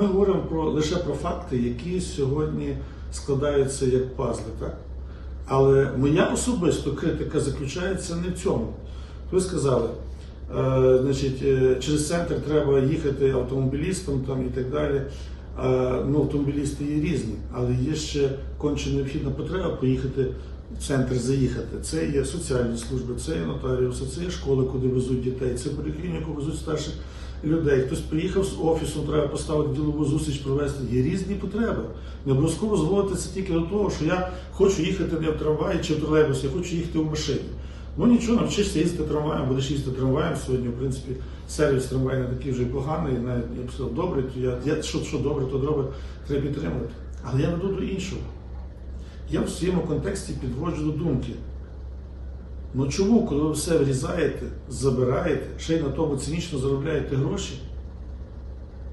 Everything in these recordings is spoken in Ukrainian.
Ми говоримо про, лише про факти, які сьогодні складаються як пазли. Так? Але моя особиста критика заключається не в цьому. Ви сказали, е, значить, е, через центр треба їхати автомобілістам там, і так далі. Е, ну, автомобілісти є різні, але є ще конче необхідна потреба поїхати в центр заїхати. Це є соціальні служби, це є нотаріуси, це є школи, куди везуть дітей, це поліклініку везуть старших людей. Хтось приїхав з офісу, треба поставити ділову зустріч, провести. Є різні потреби. Не обов'язково зводитися тільки до того, що я хочу їхати не в трамваї чи в тролейбусі, я хочу їхати в машині. Ну нічого, навчишся їздити трамваєм, будеш їздити трамваєм. Сьогодні, в принципі, сервіс трамвай не такий вже поганий, навіть я б сказав, добрий, то я, я що, що добре, то добре, треба підтримувати. Але я веду до іншого. Я в своєму контексті підводжу до думки. Ну чому, коли ви все врізаєте, забираєте, ще й на тому цинічно заробляєте гроші,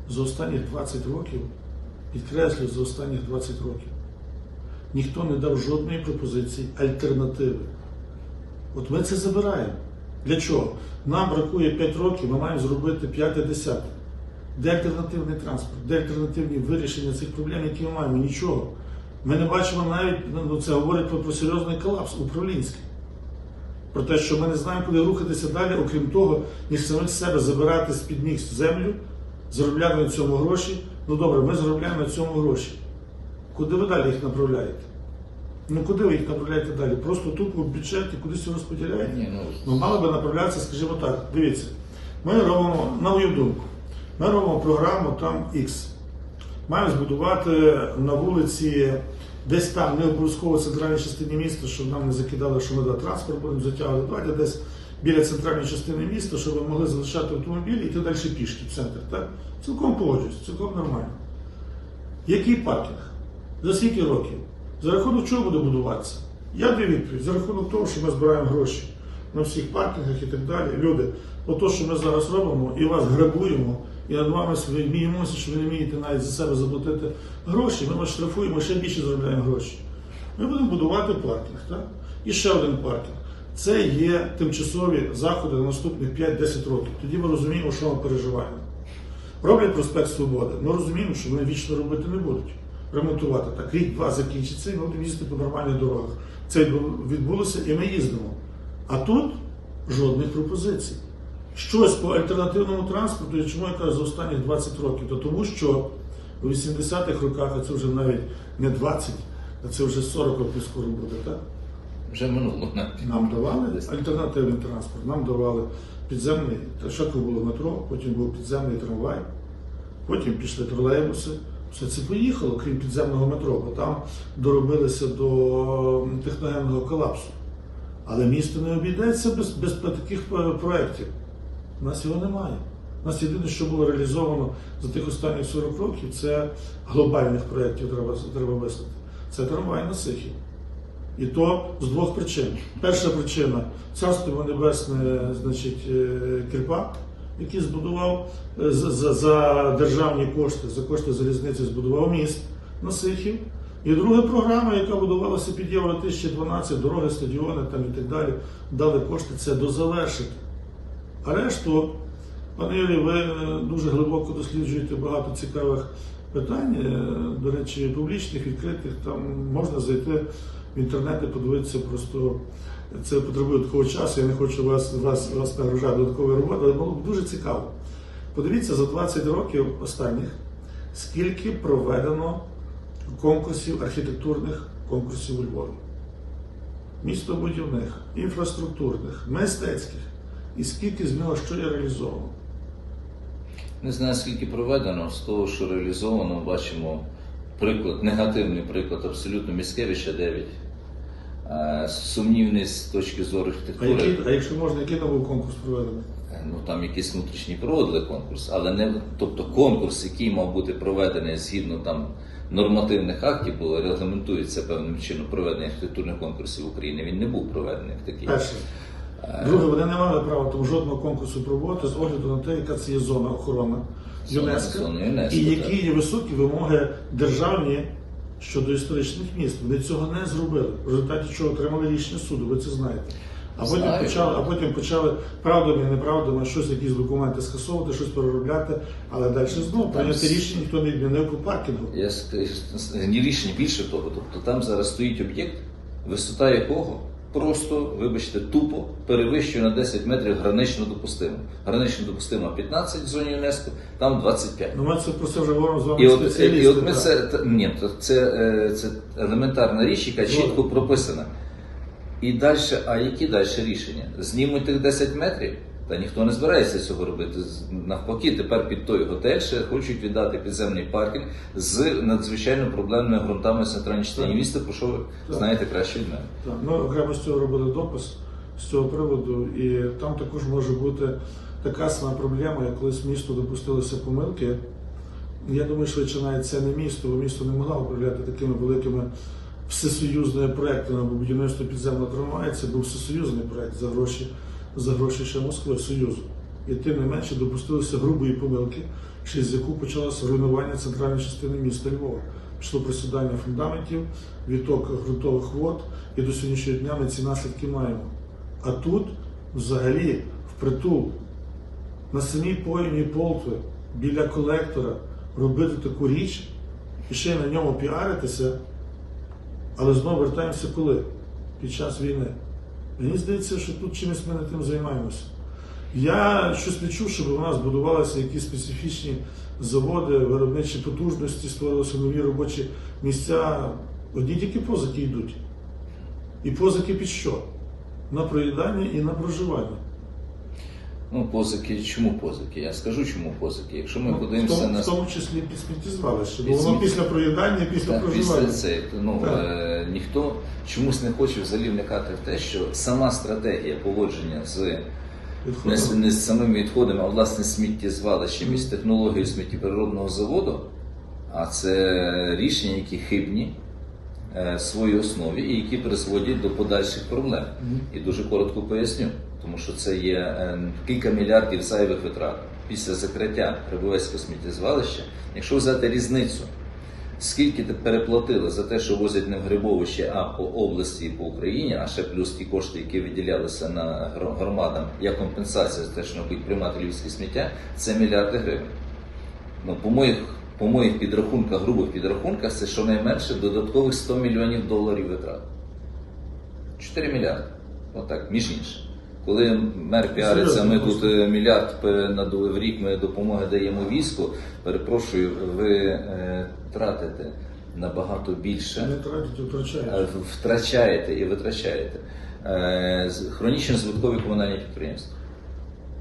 за останніх 20 років, підкреслюю, за останніх 20 років, ніхто не дав жодної пропозиції альтернативи. От ми це забираємо. Для чого? Нам бракує 5 років, ми маємо зробити 5-10. Де альтернативний транспорт? Де альтернативні вирішення цих проблем, які ми маємо? Нічого. Ми не бачимо навіть, ну це говорить про серйозний колапс управлінський. Про те, що ми не знаємо, куди рухатися далі, окрім того, ніж самих себе забирати з-під ніг землю, заробляти на цьому гроші. Ну добре, ми заробляємо на цьому гроші. Куди ви далі їх направляєте? Ну куди ви їх направляєте далі? Просто тупо в бюджеті кудись його розподіляєте? Ні, ну, Ну, мали би направлятися, скажімо так, дивіться, ми робимо, на мою думку, ми робимо програму там X. Маємо збудувати на вулиці, десь там, не обов'язково в центральній частині міста, щоб нам не закидали, що ми да, транспорт будемо затягувати, давайте десь біля центральної частини міста, щоб ви могли залишати автомобіль і йти далі пішки в центр. Так? Цілком погоджуюсь, цілком нормально. Який паркінг? За скільки років? За рахунок чого буде будуватися? Я даю відповідь, за рахунок того, що ми збираємо гроші на всіх паркінгах і так далі. Люди, ото, що ми зараз робимо, і вас грабуємо, і над вами сміємося, що ви не вмієте навіть за себе заплатити гроші, ми вас штрафуємо, ще більше заробляємо гроші. Ми будемо будувати паркінг. Так? І ще один паркінг. Це є тимчасові заходи на наступних 5-10 років. Тоді ми розуміємо, що ми переживаємо. Роблять проспект Свободи. Ми розуміємо, що вони вічно робити не будуть. Ремонтувати так. Рік-два закінчиться, і ми будемо їздити по нормальних дорогах. Це відбулося, і ми їздимо. А тут жодних пропозицій. Щось по альтернативному транспорту, і чому я кажу за останні 20 років? То тому що у 80-х роках, а це вже навіть не 20, а це вже 40 років скоро буде, так? вже минуло. Нам давали альтернативний транспорт, нам давали підземний, спочатку було метро, потім був підземний трамвай, потім пішли тролейбуси. Все це поїхало, крім підземного метро, бо там доробилися до техногенного колапсу. Але місто не обійдеться без, без таких е, проєктів. У нас його немає. У нас єдине, що було реалізовано за тих останніх 40 років, це глобальних проєктів треба, треба вислати. Це трамвай на Сихів. І то з двох причин. Перша причина царство небесне, значить, е, Кирпа, який збудував е, за, за, за державні кошти, за кошти залізниці збудував міст на Сихів. І друга програма, яка будувалася під Євро 2012, дороги, стадіони там і так далі, дали кошти це дозавершити. А решту, пане Юрій, ви е, дуже глибоко досліджуєте багато цікавих питань, е, до речі, публічних, відкритих. Там можна зайти в інтернет і подивитися просто. Це потребує такого часу, я не хочу вас, вас, вас нагружати додатковою роботою, але було б дуже цікаво. Подивіться за 20 років останніх, скільки проведено конкурсів, архітектурних конкурсів у Львові. Містобудівних, інфраструктурних, мистецьких. І скільки з нього що є реалізовано. Не знаю, скільки проведено, з того, що реалізовано, бачимо приклад, негативний приклад абсолютно Міськевича 9. Е, Сумнівний з точки зору А, архітектури. який, а якщо можна, який там був конкурс проведений? Е, Ну там якісь внутрішні проводили конкурс, але не тобто конкурс, який мав бути проведений згідно там нормативних актів, було регламентується певним чином проведення архітектурних конкурсів в Україні. Він не був проведений як такий. Друге, вони не мали права там жодного конкурсу проводити з огляду на те, яка це є зона охорони ЮНЕСКО, і які є високі вимоги державні щодо історичних міст. Вони цього не зробили. В результаті чого отримали рішення суду, ви це знаєте. А потім Знаю. почали, а потім почали правдами, неправдами щось, якісь документи скасовувати, щось переробляти, але далі знову прийняти рішення ніхто не відмінив по паркінгу. Я ні рішення більше того, тобто там зараз стоїть об'єкт, висота якого просто, вибачте, тупо перевищує на 10 метрів гранично допустимо. Гранично допустимо 15 в зоні ЮНЕСКО, там 25. Ну ми це про це вже говоримо з вами І от, і от ми це та- ні, то це, е, це елементарна річ, яка чітко прописана. І далі, а які далі рішення? Знімуть тих 10 метрів? Та ніхто не збирається цього робити. Навпаки, тепер під той готель ще хочуть віддати підземний паркінг з надзвичайно проблемними ґрунтами в центральній частині міста, про що ви знаєте краще від мене. Так, Ми окремо з цього робили допис з цього приводу, і там також може бути така сама проблема, як колись місто допустилося помилки. Я думаю, швидше навіть це не місто, бо місто не могло управляти такими великими всесоюзними проектами, бо будівництво підземного трамваю це був всесоюзний проект за гроші, за гроші ще Москви Союзу. І тим не менше допустилися грубої помилки, через яку почалося руйнування центральної частини міста Львова. Пішло просідання фундаментів, відток ґрунтових вод, і до сьогоднішнього дня ми ці наслідки маємо. А тут, взагалі, впритул, на самій поїмні полтви, біля колектора, робити таку річ і ще й на ньому піаритися, але знову вертаємося коли? Під час війни. Мені здається, що тут чимось ми не тим займаємося. Я щось не чув, щоб у нас будувалися якісь специфічні заводи, виробничі потужності, створилися нові робочі місця. Одні тільки позики йдуть. І позики під що? На проїдання і на проживання. Ну, позики, чому позики? Я скажу, чому позики. Якщо ми Ну, в, тому, на в тому числі під сміттєзвалище, бо воно після проїдання після Так, проживання. після це, ну, Так. е, ніхто чомусь не хоче взагалі вникати в те, що сама стратегія поводження з не, не з самими відходами, а власне сміттєзвалищем і з технологією сміттєпереробного заводу, а це рішення, які хибні е, своїй основі і які призводять до подальших проблем. Мгм. І дуже коротко поясню, тому що це є е, кілька мільярдів зайвих витрат після закриття Рибовецького сміттєзвалища. Якщо взяти різницю, скільки ти переплатили за те, що возять не в Грибовище, а по області і по Україні, а ще плюс ті кошти, які виділялися на громадам як компенсація за те, що будуть приймати львівське сміття, це мільярди гривень. Ну, по моїх, по моїх підрахунках, грубих підрахунках, це щонайменше додаткових 100 мільйонів доларів витрат. 4 мільярди. Отак, між іншим. Коли мер піариться, ми тут е, мільярд пе- на ду- в рік ми допомоги даємо війську. Перепрошую, ви е, тратите набагато більше, Не тратять, втрачають. е, втрачаєте і витрачаєте. Хронічно збиткові комунальні підприємства.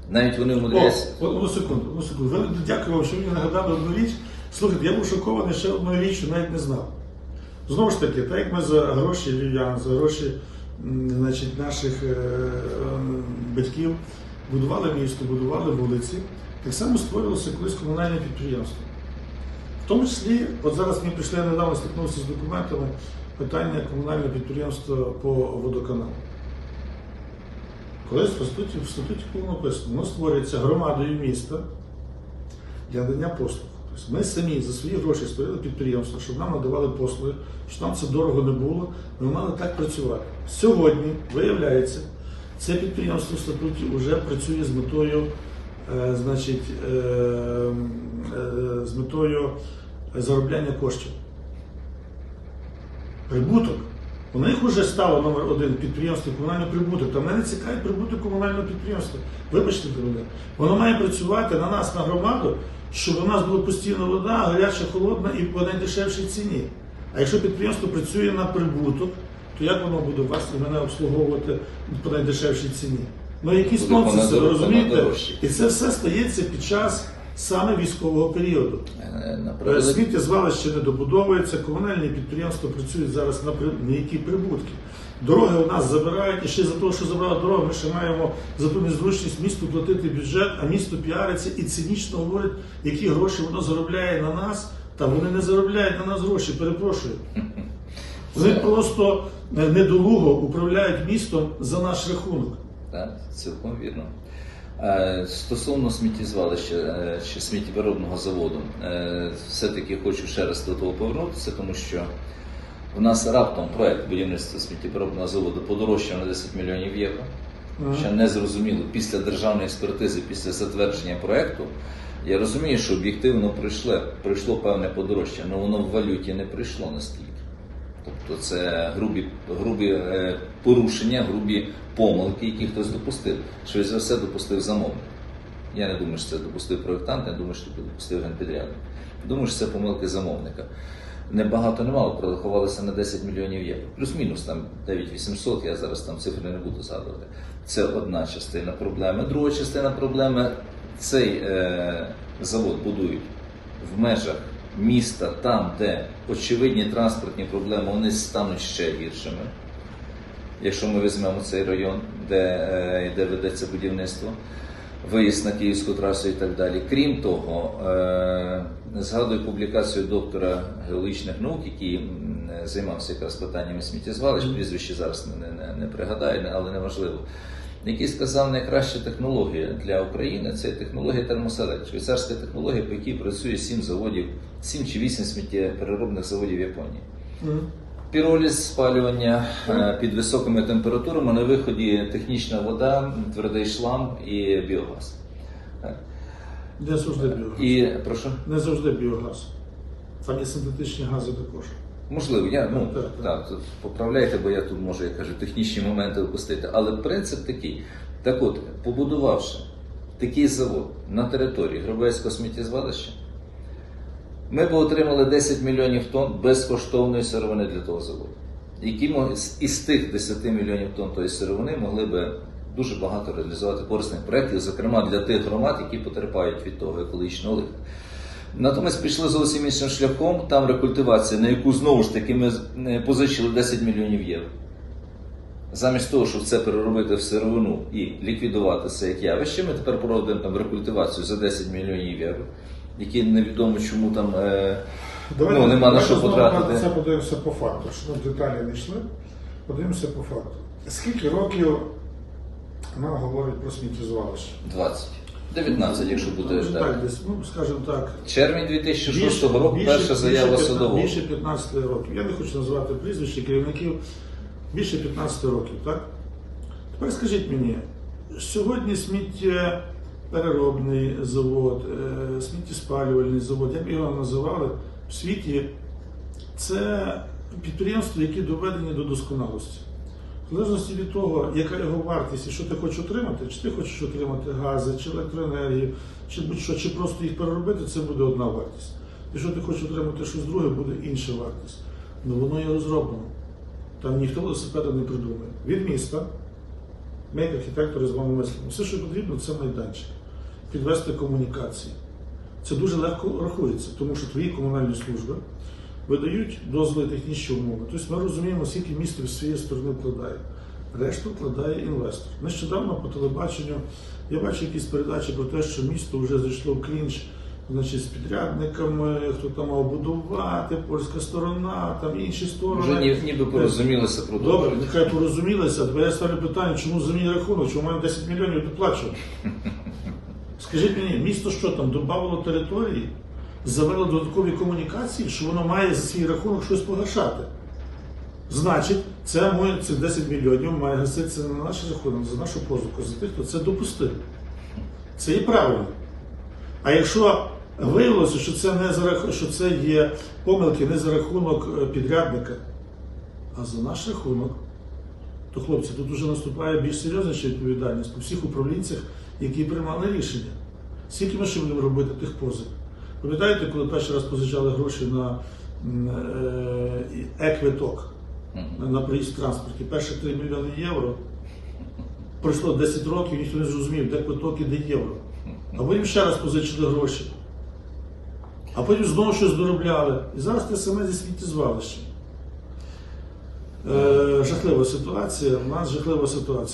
Навіть вони О, вмудряються. одну секунду, одну секунду. Дякую вам, що мені нагадали одну річ. Слухайте, я був шокований ще одною річчю, навіть не знав. Знову ж таки, так як ми за гроші львів'ян, за гроші значить, наших е, е, батьків будували місто, будували вулиці, так само створювалося колись комунальне підприємство. В тому числі, от зараз ми прийшли, недавно стикнувся з документами питання комунального підприємства по водоканалу. Колись в статуті, в статуті було написано, воно створюється громадою міста для надання послуг. Тобто ми самі за свої гроші створили підприємство, щоб нам надавали послуги, щоб нам це дорого не було. Ми мали так працювати. Сьогодні, виявляється, це підприємство в статуті вже працює з метою, е, значить, е, е, з метою заробляння коштів. Прибуток. У них вже стало номер один підприємство комунальний прибуток. Там мене не цікавить прибуток комунального підприємства. Вибачте, мене. Воно має працювати на нас, на громаду, щоб у нас була постійна вода, гаряча, холодна і по найдешевшій ціні. А якщо підприємство працює на прибуток, то як воно буде вас і мене обслуговувати по найдешевшій ціні? Ну якісь нонсенси, ви розумієте? І це все стається під час саме військового періоду. Е, на Е, превеликий- не добудовується, комунальні підприємства працюють зараз на, які прибутки. Дороги у нас забирають, і ще за те, що забрали дороги, ми ще маємо за ту незручність місту платити бюджет, а місто піариться і цинічно говорить, які гроші воно заробляє на нас, та вони не заробляють на нас гроші, перепрошую. Вони просто е, недолуго управляють містом за наш рахунок. Так, цілком вірно. Е, Стосовно сміттєзвалища е, чи сміттєвиробного заводу, е, все-таки хочу ще раз до того повернутися, тому що у нас раптом проект будівництва сміттєвиробного заводу подорожчав на 10 мільйонів євро. Ще не зрозуміло після державної експертизи, після затвердження проекту. Я розумію, що об'єктивно прийшло, прийшло певне подорожчання, але воно в валюті не прийшло настільки. Тобто це грубі, грубі е, порушення, грубі помилки, які хтось допустив. Щось за все допустив замовник. Я не думаю, що це допустив проєктант, я думаю, що це допустив генпідрядник. Думаю, що це помилки замовника. Небагато немало, прорахувалися на 10 мільйонів євро. Плюс-мінус там 9800, я зараз там цифри не буду згадувати. Це одна частина проблеми. Друга частина проблеми цей е, завод будують в межах міста, там, де очевидні транспортні проблеми, вони стануть ще гіршими. Якщо ми візьмемо цей район, де, е, де ведеться будівництво, виїзд на Київську трасу і так далі. Крім того, е, згадую публікацію доктора геологічних наук, який займався якраз питаннями сміттєзвалищ, прізвище зараз не, не, не пригадаю, але неважливо. Який сказав, найкраща технологія для України це технологія термоселект, швейцарська технологія, по якій працює 7 заводів, 7 чи 8 сміттєпереробних заводів Японії. Піроліз спалювання е, під високими температурами на виході технічна вода, твердий шлам і біогаз. Не завжди біогаз. І прошу, Не завжди біогаз. Там є синтетичні гази також. Можливо, я ну Так, поправляйте, бо я тут можу, я кажу, технічні моменти опустити. Але принцип такий. Так от, побудувавши такий завод на території Гробецького сміттєзвалища, ми б отримали 10 мільйонів тонн безкоштовної сировини для того заводу, які із тих 10 мільйонів тонн тої сировини могли би дуже багато реалізувати корисних проєктів, зокрема для тих громад, які потерпають від того екологічного лиха. Натомість пішли зовсім іншим шляхом, там рекультивація, на яку знову ж таки ми позичили 10 мільйонів євро. Замість того, щоб це переробити в сировину і ліквідувати це як явище, ми тепер проводимо там рекультивацію за 10 мільйонів євро, які невідомо чому там е, ну, нема на що потратити. Це подивимося по факту, що ми в деталі не йшли. Подивимося по факту. Скільки років нам говорить про сміттєзвалище? 20. 19, якщо буде Ну, так. так, десь, ну, скажімо так, Червень 2006 року більше- перша заява більше, судового. Більше 15 років. Я не хочу називати прізвища керівників. Більше 15 років, так? Тепер скажіть мені, сьогодні сміттєпереробний завод, е, сміттєспалювальний завод, як би його називали, в світі це підприємства, які доведені до досконалості. В залежності від того, яка його вартість і що ти хочеш отримати, чи ти хочеш отримати гази, чи електроенергію, чи будь-що, чи просто їх переробити, це буде одна вартість. Якщо ти хочеш отримати щось друге, буде інша вартість. Ну воно є розроблено. Там ніхто велосипеда не придумає. Від міста, ми, як архітектори, з вами мислимо. Все, що потрібно, це майданчик. Підвести комунікації. Це дуже легко рахується, тому що твої комунальні служби видають дозволи технічні умови. Тобто ми розуміємо, скільки місто з своєї сторони вкладає. Решту вкладає інвестор. Нещодавно по телебаченню я бачив якісь передачі про те, що місто вже зайшло в клінч значить, з підрядниками, хто там мав будувати, польська сторона, там інші сторони. Вже ні- ніби порозумілися про Добре, нехай порозумілися. Тепер я ставлю питання, чому за мій рахунок, чому маємо 10 мільйонів доплачувати? Скажіть мені, місто що там, додавало території, завело додаткові комунікації, що воно має за свій рахунок щось погашати. Значить, це моє, ці 10 мільйонів має гаситися не на наш рахунок, за нашу позику, за тих, хто це допустив. Це і правильно. А якщо виявилося, що це не за що це є помилки не за рахунок е, підрядника, а за наш рахунок, то хлопці, тут вже наступає більш серйозніша відповідальність по всіх управлінцях, які приймали рішення. Скільки ми ще будемо робити тих позик? Пам'ятаєте, коли перший раз позичали гроші на м, е, на- на проїзд транспорті, перші 3 мільйони євро. Пройшло 10 років, ніхто не зрозумів, де квиток і де євро. А потім ще раз позичили гроші. А потім знову щось доробляли. І зараз те саме зі сміттєзвалищем. Е, жахлива ситуація. У нас жахлива ситуація.